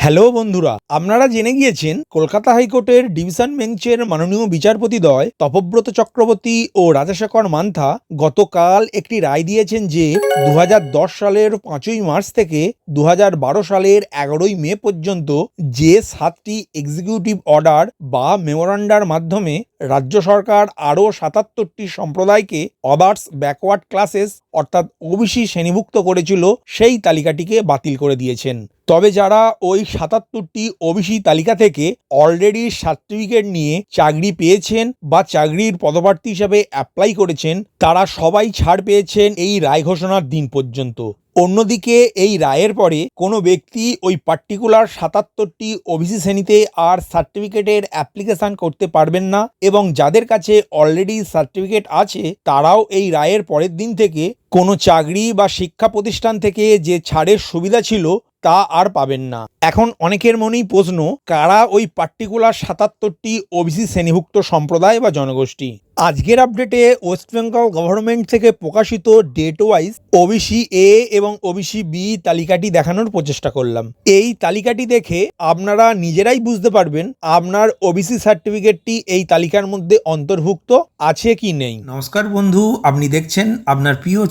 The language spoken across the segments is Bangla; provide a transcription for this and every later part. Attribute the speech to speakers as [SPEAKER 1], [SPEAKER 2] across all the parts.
[SPEAKER 1] হ্যালো বন্ধুরা আপনারা জেনে গিয়েছেন, কলকাতা হাইকোর্টের ডিভিশন বেঞ্চের মাননীয় বিচারপতি বিচারপতিদ্বয় তপব্রত চক্রবর্তী ও রাজাশেখর মান্থা গতকাল একটি রায় দিয়েছেন যে দু হাজার দশ সালের পাঁচই মার্চ থেকে দু হাজার বারো সালের এগারোই মে পর্যন্ত যে সাতটি এক্সিকিউটিভ অর্ডার বা মেমোরান্ডার মাধ্যমে রাজ্য সরকার আরও সাতাত্তরটি সম্প্রদায়কে অবার্স ব্যাকওয়ার্ড ক্লাসেস অর্থাৎ ওবিসি শ্রেণীভুক্ত করেছিল, সেই তালিকাটিকে বাতিল করে দিয়েছেন। তবে যারা ওই সাতাত্তরটি ওবিসি তালিকা থেকে অলরেডি সার্টিফিকেট নিয়ে চাকরি পেয়েছেন বা চাকরির পদপ্রার্থী হিসাবে অ্যাপ্লাই করেছেন, তারা সবাই ছাড় পেয়েছেন এই রায় ঘোষণার দিন পর্যন্ত। অন্যদিকে এই রায়ের পরে কোনো ব্যক্তি ওই পার্টিকুলার সাতাত্তরটি ওবিসি শ্রেণীতে আর সার্টিফিকেটের অ্যাপ্লিকেশন করতে পারবেন না এবং যাদের কাছে অলরেডি সার্টিফিকেট আছে, তারাও এই রায়ের পরের দিন থেকে কোনো চাকরি বা শিক্ষা প্রতিষ্ঠান থেকে যে ছাড়ের সুবিধা ছিল তা আর পাবেন না। এখন অনেকের মনেই প্রশ্ন, কারা ওই পার্টিকুলার সাতাত্তরটি ওবিসি শ্রেণীভুক্ত সম্প্রদায় বা জনগোষ্ঠী? আজকের আপডেটে ওয়েস্ট বেঙ্গল গভর্নমেন্ট থেকে প্রকাশিত ডেট ওয়াইজ ওবিসি এ এবং ওবিসি বি তালিকাটি দেখানোর প্রচেষ্টা করলাম। এই তালিকাটি দেখে আপনারা নিজেরাই বুঝতে পারবেন আপনার ওবিসি সার্টিফিকেটটি এই তালিকার মধ্যে অন্তর্ভুক্ত আছে কি নেই। নমস্কার বন্ধু, আপনি দেখছেন আপনার প্রিয়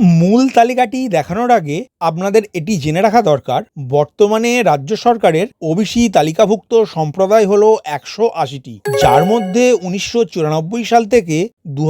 [SPEAKER 1] মূল তালিকাটি দেখানোর আগে আপনাদের এটি জেনে রাখা দরকার, বর্তমানে রাজ্য সরকারের ওবিসি তালিকাভুক্ত সম্প্রদায় হল একশো আশিটি। যার মধ্যে উনিশশো চুরানব্বই সাল থেকে দু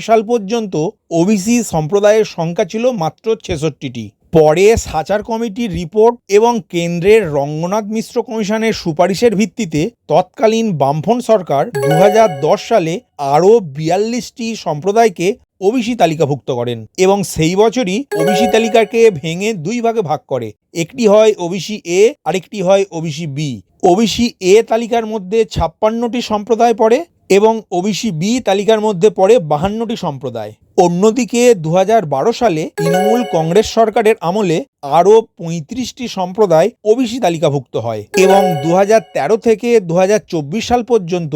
[SPEAKER 1] সাল পর্যন্ত ওবিসি সম্প্রদায়ের সংখ্যা ছিল মাত্র ছেষট্টিটি। পরে সাচার কমিটির রিপোর্ট এবং কেন্দ্রের রঙ্গনাথ মিশ্র কমিশনের সুপারিশের ভিত্তিতে তৎকালীন বামফ্রন্ট সরকার দু হাজার দশ সালে আরও বিয়াল্লিশটি সম্প্রদায়কে ওবিসি তালিকাভুক্ত করেন এবং সেই বছরই ওবিসি তালিকাকে ভেঙে দুই ভাগে ভাগ করে। একটি হয় ওবিসি এ, আরেকটি হয় ওবিসি বি। ওবিসি এ তালিকার মধ্যে ছাপ্পান্নটি সম্প্রদায় পড়ে। এবং ওবিসি বি তালিকার মধ্যে পড়ে বাহান্নটি সম্প্রদায়। অন্যদিকে দু বারো সালে তৃণমূল কংগ্রেস সরকারের আমলে আরও পঁয়ত্রিশটি সম্প্রদায় ওবিসি তালিকাভুক্ত হয় এবং দু হাজার তেরো থেকে দু হাজার চব্বিশ সাল পর্যন্ত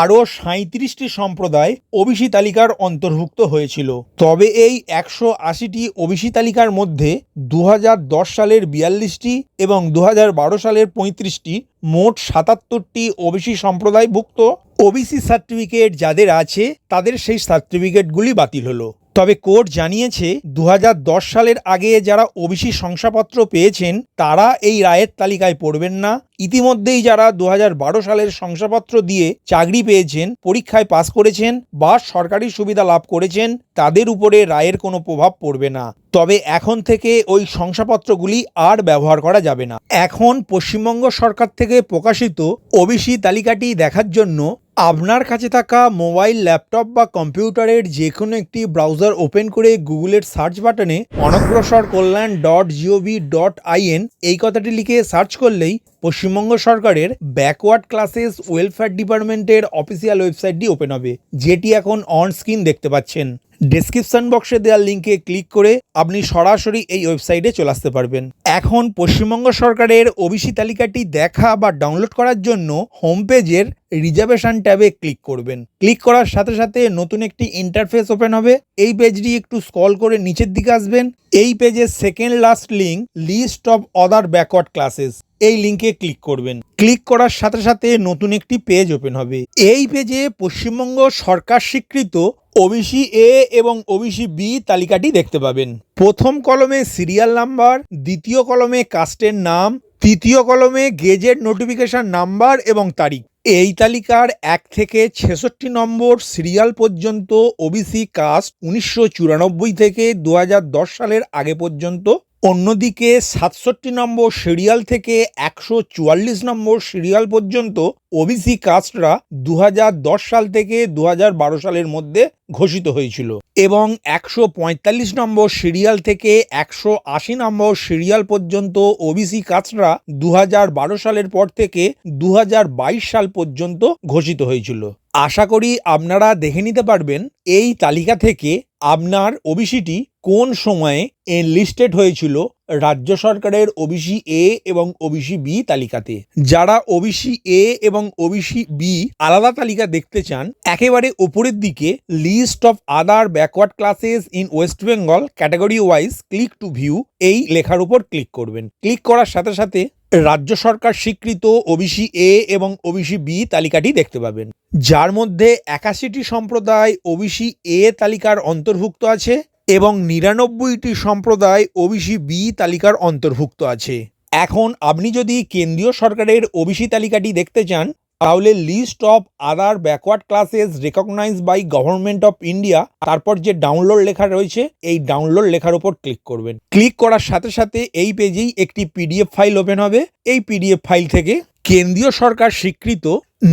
[SPEAKER 1] আরও সাঁত্রিশটি সম্প্রদায় ওবিসি তালিকার অন্তর্ভুক্ত হয়েছিল। তবে এই একশো আশিটি ওবিসি তালিকার মধ্যে দু হাজার দশ সালের বিয়াল্লিশটি এবং দু হাজার বারো সালের পঁয়ত্রিশটি মোট সাতাত্তরটি ওবিসি সম্প্রদায়ভুক্ত ওবিসি সার্টিফিকেট যাদের আছে, তাদের সেই সার্টিফিকেটগুলি বাতিল হলো। তবে কোর্ট জানিয়েছে দু হাজার দশ সালের আগে যারা ওবিসি শংসাপত্র পেয়েছেন, তারা এই রায়ের তালিকায় পড়বেন না। ইতিমধ্যেই যারা দু হাজার বারো সালের শংসাপত্র দিয়ে চাকরি পেয়েছেন, পরীক্ষায় পাশ করেছেন বা সরকারি সুবিধা লাভ করেছেন, তাদের উপরে রায়ের কোনো প্রভাব পড়বে না। তবে এখন থেকে ওই শংসাপত্রগুলি আর ব্যবহার করা যাবে না। এখন পশ্চিমবঙ্গ সরকার থেকে প্রকাশিত ওবিসি তালিকাটি দেখার জন্য আপনার কাছে থাকা মোবাইল, ল্যাপটপ বা কম্পিউটারের যে কোনো একটি ব্রাউজার ওপেন করে গুগলের সার্চ বাটনে অনগ্রসর কল্যাণ dot G O V dot I N এই কথাটি লিখে সার্চ করলেই পশ্চিমবঙ্গ সরকারের ব্যাকওয়ার্ড ক্লাসেস ওয়েলফেয়ার ডিপার্টমেন্টের অফিসিয়াল ওয়েবসাইটটি ওপেন হবে, যেটি এখন অন স্ক্রিন দেখতে পাচ্ছেন। ডেসক্রিপশন বক্সে দেওয়ার লিঙ্কে ক্লিক করে আপনি সরাসরি এই ওয়েবসাইটে চলে আসতে পারবেন। এখন পশ্চিমবঙ্গ সরকারের ওবিসি তালিকাটি দেখা বা ডাউনলোড করার জন্য হোম পেজের রিজার্ভেশন ট্যাবে ক্লিক করবেন। ক্লিক করার সাথে সাথে নতুন একটি ইন্টারফেস ওপেন হবে। এই পেজটি একটু স্ক্রল করে নিচের দিকে আসবেন। এই পেজের second last link list of other backward classes এই লিঙ্কে ক্লিক করবেন। ক্লিক করার সাথে সাথে নতুন একটি পেজ ওপেন হবে। এই পেজে পশ্চিমবঙ্গ সরকার স্বীকৃত ওবিসি এ এবং ওবিসি বি তালিকাটি দেখতে পাবেন। প্রথম কলমে সিরিয়াল নাম্বার দ্বিতীয় কলমে কাস্টের নাম, তৃতীয় কলমে গেজেট নোটিফিকেশন নাম্বার এবং তারিখ। এই তালিকার এক থেকে ছেষট্টি নম্বর সিরিয়াল পর্যন্ত ওবিসি কাস্ট উনিশশো চুরানব্বই থেকে দু হাজার দশ সালের আগে পর্যন্ত অন্যদিকে সাতষট্টি নম্বর সিরিয়াল থেকে একশো চুয়াল্লিশ নম্বর সিরিয়াল পর্যন্ত ওবিসি কাস্টরা দু হাজার দশ সাল থেকে দু হাজার বারো সালের মধ্যে ঘোষিত হয়েছিল। এবং একশো পঁয়তাল্লিশ নম্বর সিরিয়াল থেকে একশো আশি নম্বর সিরিয়াল পর্যন্ত ওবিসি কাস্টরা দু হাজার বারো সালের পর থেকে দু হাজার বাইশ সাল পর্যন্ত ঘোষিত হয়েছিল। আশা করি আপনারা দেখে নিতে পারবেন, এই তালিকা থেকে আপনার ওবিসিটি কোন সময়ে এনলিস্টেড হয়েছিল রাজ্য সরকারের ওবিসি এ এবং ওবিসি বি তালিকাতে? যারা ওবিসি এ এবং ওবিসি বি আলাদা তালিকা দেখতে চান, একেবারে ওপরের দিকে list of other backward classes in West Bengal category wise click to view এই লেখার উপর ক্লিক করবেন। ক্লিক করার সাথে সাথে রাজ্য সরকার স্বীকৃত ওবিসি এ এবং ওবিসি বি তালিকাটি দেখতে পাবেন। যার মধ্যে একাশিটি সম্প্রদায় ওবিসি এ তালিকার অন্তর্ভুক্ত আছে। এবং নিরানব্বইটি সম্প্রদায় ওবিসি বি তালিকার অন্তর্ভুক্ত আছে। এখন আপনি যদি কেন্দ্রীয় সরকারের ওবিসি তালিকাটি দেখতে চান, তাহলে list of other backward classes recognise by government of India তারপর যে ডাউনলোড লেখা রয়েছে, এই ডাউনলোড লেখার উপর ক্লিক করবেন। ক্লিক করার সাথে সাথে এই পেজেই একটি পিডিএফ ফাইল ওপেন হবে। এই পিডিএফ ফাইল থেকে কেন্দ্রীয় সরকার স্বীকৃত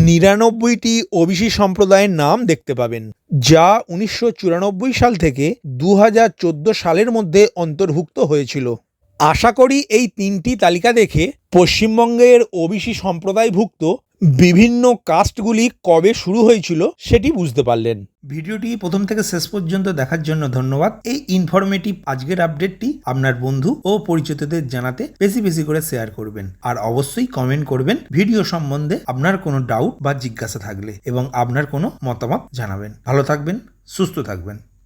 [SPEAKER 1] নিরানব্বইটি ওবিসি সম্প্রদায়ের নাম দেখতে পাবেন, যা উনিশশো চুরানব্বই সাল থেকে দু হাজার চোদ্দ সালের মধ্যে অন্তর্ভুক্ত হয়েছিল। আশা করি এই তিনটি তালিকা দেখে পশ্চিমবঙ্গের ওবিসি সম্প্রদায়ভুক্ত বিভিন্ন কাস্টগুলি কবে শুরু হয়েছিল সেটি বুঝতে পারলেন। ভিডিওটি প্রথম থেকে শেষ পর্যন্ত দেখার জন্য ধন্যবাদ। এই ইনফরমেটিভ আজকের আপডেটটি আপনার বন্ধু ও পরিচিতদের জানাতে বেশি বেশি করে শেয়ার করবেন। আর অবশ্যই কমেন্ট করবেন ভিডিও সম্বন্ধে আপনার কোনো ডাউট বা জিজ্ঞাসা থাকলে এবং আপনার কোনো মতামত জানাবেন। ভালো থাকবেন, সুস্থ থাকবেন।